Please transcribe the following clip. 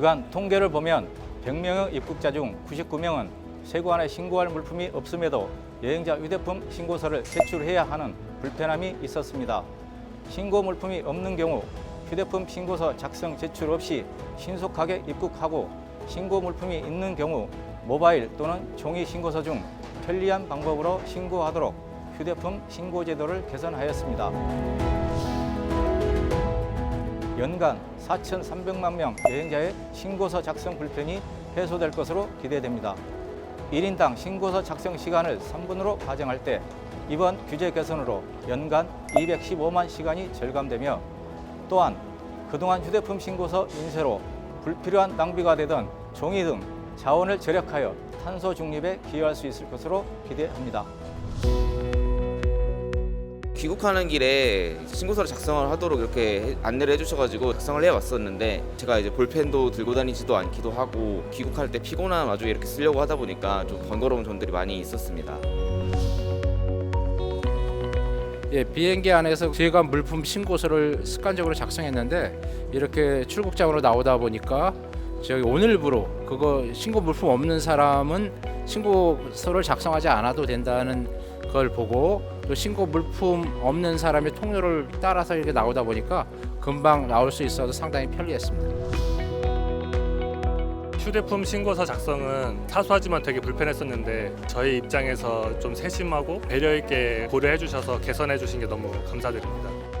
그간 통계를 보면 100명의 입국자 중 99명은 세관에 신고할 물품이 없음에도 여행자 휴대폰 신고서를 제출해야 하는 불편함이 있었습니다. 신고 물품이 없는 경우 휴대폰 신고서 작성 제출 없이 신속하게 입국하고 신고 물품이 있는 경우 모바일 또는 종이 신고서 중 편리한 방법으로 신고하도록 휴대폰 신고 제도를 개선하였습니다. 연간 4,300만 명 여행자의 신고서 작성 불편이 해소될 것으로 기대됩니다. 1인당 신고서 작성 시간을 3분으로 가정할 때 이번 규제 개선으로 연간 215만 시간이 절감되며 또한 그동안 휴대폰 신고서 인쇄로 불필요한 낭비가 되던 종이 등 자원을 절약하여 탄소 중립에 기여할 수 있을 것으로 기대합니다. 귀국하는 길에 신고서를 작성을 하도록 이렇게 안내를 해주셔가지고 작성을 해왔었는데 제가 이제 볼펜도 들고 다니지도 않기도 하고 귀국할 때 피곤한 와중에 이렇게 쓰려고 하다 보니까 좀 번거로운 점들이 많이 있었습니다. 예, 비행기 안에서 제가 물품 신고서를 습관적으로 작성했는데 이렇게 출국장으로 나오다 보니까 저기 오늘부로 그거 신고 물품 없는 사람은 신고서를 작성하지 않아도 된다는 걸 보고 또 신고 물품 없는 사람의 통로를 따라서 이렇게 나오다 보니까 금방 나올 수 있어서 상당히 편리했습니다. 휴대폰 신고서 작성은 사소하지만 되게 불편했었는데 저희 입장에서 좀 세심하고 배려 있게 고려해 주셔서 개선해 주신 게 너무 감사드립니다.